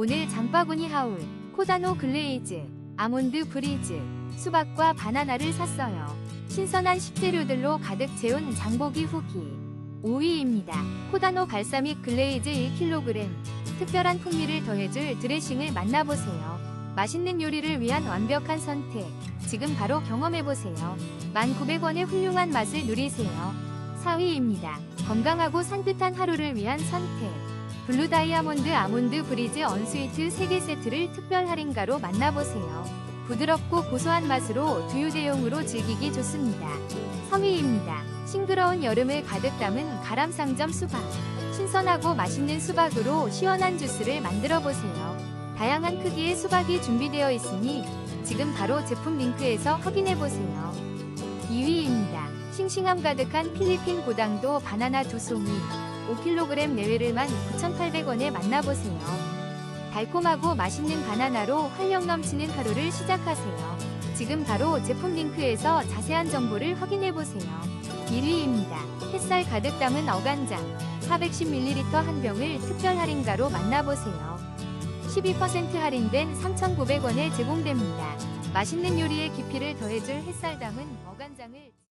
오늘 장바구니 하울, 코다노 글레이즈, 아몬드 브리즈, 수박과 바나나를 샀어요. 신선한 식재료들로 가득 채운 장보기 후기. 5위입니다. 코다노 발사믹 글레이즈 1kg. 특별한 풍미를 더해줄 드레싱을 만나보세요. 맛있는 요리를 위한 완벽한 선택. 지금 바로 경험해보세요. 1,900원의 훌륭한 맛을 누리세요. 4위입니다. 건강하고 산뜻한 하루를 위한 선택. 블루 다이아몬드 아몬드 브리즈 언스위트 3개 세트를 특별 할인가로 만나보세요. 부드럽고 고소한 맛으로 두유 대용으로 즐기기 좋습니다. 3위입니다. 싱그러운 여름을 가득 담은 가람상점 수박. 신선하고 맛있는 수박으로 시원한 주스를 만들어 보세요. 다양한 크기의 수박이 준비되어 있으니 지금 바로 제품 링크에서 확인해 보세요. 2위입니다. 싱싱함 가득한 필리핀 고당도 바나나 두 송이 5kg 내외를 19,800원에 만나보세요. 달콤하고 맛있는 바나나로 활력 넘치는 하루를 시작하세요. 지금 바로 제품 링크에서 자세한 정보를 확인해 보세요. 1위입니다. 햇살 가득 담은 어간장 410ml 한 병을 특별 할인가로 만나보세요. 12% 할인된 3,900원에 제공됩니다. 맛있는 요리에 깊이를 더해줄 햇살 담은 어간장을